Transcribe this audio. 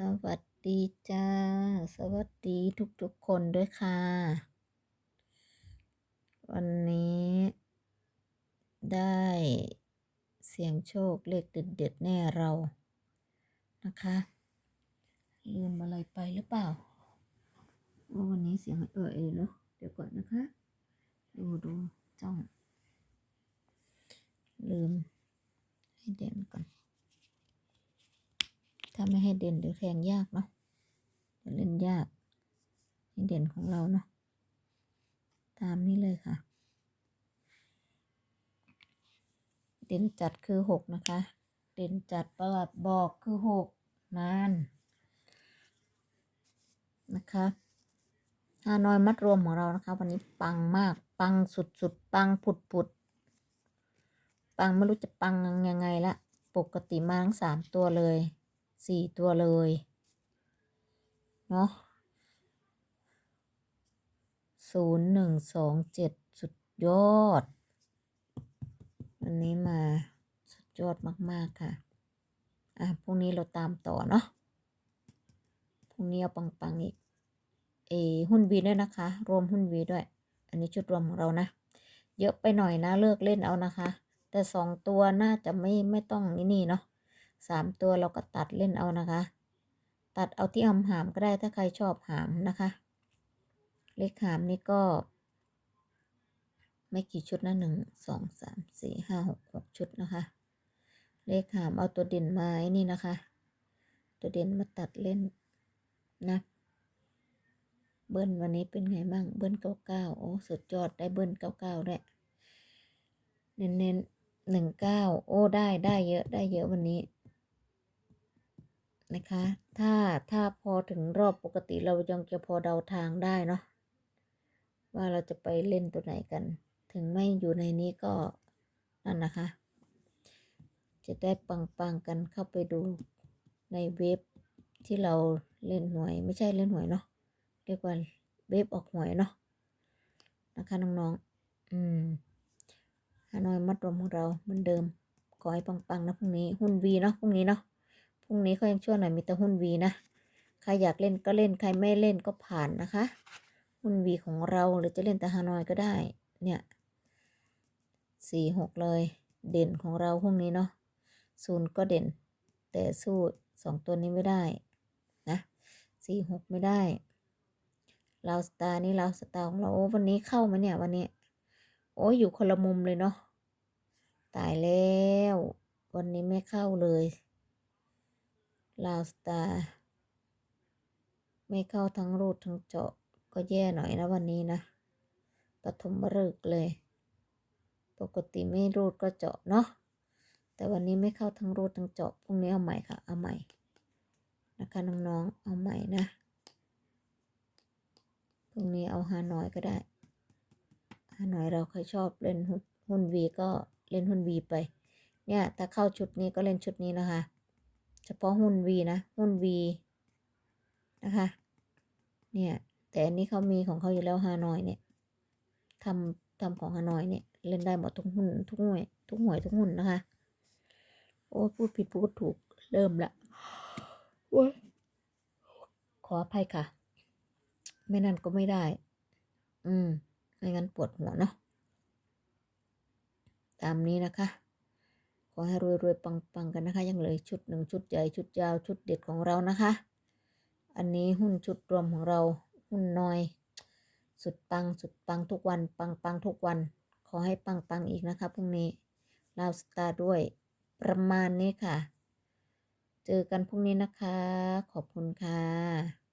สวัสดีจ้า สวัสดีทุกๆคนด้วยค่ะ วันนี้ได้เสียงโชคเลขเด็ดๆแน่เรานะคะ ลืมอะไรไปหรือเปล่าว่าวันนี้เสียงเออเอเนาะเดี๋ยวก่อนนะคะ ดูดูจ้อง ลืม ให้เด่นก่อน ถ้าไม่ให้เด่นเดี๋ยวแทงยากเนาะเดี๋ยวเล่นยากให้เด่นของเราเนาะตามนี้เลยค่ะ เด่นจัดคือหกนะคะ เด่นจัดประหลัดบอกคือหกนานนะคะฮานอยมัดรวมของเรานะคะ วันนี้ปังมาก ปังสุดๆ ปังผุดผุดปังไม่รู้จะปังยังไงละ ปกติมาทั้งสามตัวเลย สี่ตัวเลยเนาะศูนย์หนึ่งสองเจ็ดสุดยอดวันนี้มาสุดยอดมาก ๆ ค่ะ อะพรุ่งนี้เราตามต่อเนาะพรุ่งนี้เอาปัง ๆ อีก เอ หุ้นวีด้วยนะคะ รวมหุ้นวีด้วย อันนี้ชุดรวมของเรานะ เยอะไปหน่อยนะ เลิกเล่นเอานะคะ แต่สองตัวน่าจะไม่ไม่ต้องนี่เนาะ สามตัวเราก็ตัดเล่นเอานะคะ ตัดเอาที่หำหามก็ได้ถ้าใครชอบหามนะคะ เลขหามนี่ก็ ไม่กี่ชุดนะหนึ่งสองสามสี่ห้าหกหกชุดนะคะ เลขหามเอาตัวเด่นมาไอ้นี่นะคะ ตัวเด่นมาตัดเล่นนะเบิ้ลวันนี้เป็นไงบ้างเบิ้ลเก้าเก้าโอ้สุดยอดได้เบิ้ลเก้าเก้าด้วยเน้นเน้นหนึ่งเก้าโอ้ได้ได้เยอะได้เยอะวันนี้ นะคะ ถ้าถ้าพอถึงรอบปกติเรายังจะพอเดาทางได้เนาะว่าเราจะไปเล่นตัวไหนกัน ถึงไม่อยู่ในนี้ก็นั่นนะคะ จะได้ปังๆกันเข้าไปดูในเว็บที่เราเล่นหวยไม่ใช่เล่นหวยเนาะเรียกว่าเว็บออกหวยเนาะนะคะน้องๆ อืมฮานอยมัดรวมของเราเหมือนเดิม ขอให้ปังๆนะพรุ่งนี้ หุ้นวีเนาะพรุ่งนี้เนาะ พรุ่งนี้เขายังชั่วหน่อยมีแต่หุ้นวีนะ ใครอยากเล่นก็เล่น ใครไม่เล่นก็ผ่านนะคะ หุ้นวีของเราหรือจะเล่นแต่ฮานอยก็ได้ เนี่ยสี่หกเลย เด่นของเราพรุ่งนี้เนาะศูนย์ก็เด่น แต่สู้สองตัวนี้ไม่ได้นะสี่หกไม่ได้ลาวสตาร์นี่ลาวสตาร์ของเราโอ้วันนี้เข้ามาเนี่ย วันนี้ โอ้ยอยู่คนละมุมเลยเนาะตายแล้ว วันนี้ไม่เข้าเลย ลาวสตาร์ไม่เข้าทั้งรูดทั้งเจาะก็แย่หน่อยนะวันนี้นะปฐมฤกษ์เลย ปกติไม่รูดก็เจาะเนาะแต่วันนี้ไม่เข้าทั้งรูดทั้งเจาะพรุ่งนี้เอาใหม่ค่ะ เอาใหม่นะคะน้องๆเอาใหม่นะพรุ่งนี้เอาฮานอยก็ได้ฮานอยเราเคยชอบเล่นหุ้นวีก็เล่นหุ้นวีไป เนี่ยถ้าเข้าชุดนี้ก็เล่นชุดนี้นะคะ เฉพาะหุ้นวีนะ หุ้นวีนะคะ เนี่ย แต่อันนี้เขามีของเขาอยู่แล้วฮานอยเนี่ยทำทำของฮานอยเนี่ย เล่นได้หมดทุกหุ้นทุกหน่วย ทุกหน่วยทุกหุ้นนะคะ โอ้พูดผิดพูดถูกเริ่มละโอ้ยขออภัยค่ะ ไม่นั่นก็ไม่ได้ อืม ไม่งั้นปวดหัวเนาะ ตามนี้นะคะ ขอให้รวยๆปังๆกันนะคะ ยังเหลือชุดหนึ่งชุดใหญ่ชุดยาวชุดเด็ดของเรานะคะ อันนี้หุ้นชุดรวมของเราหุ้นน้อย สุดปังสุดปังทุกวันปังปังทุกวัน ขอให้ปังปังอีกนะคะพรุ่งนี้ลาวสตาร์ด้วยประมาณนี้ค่ะ เจอกันพรุ่งนี้นะคะ ขอบคุณค่ะ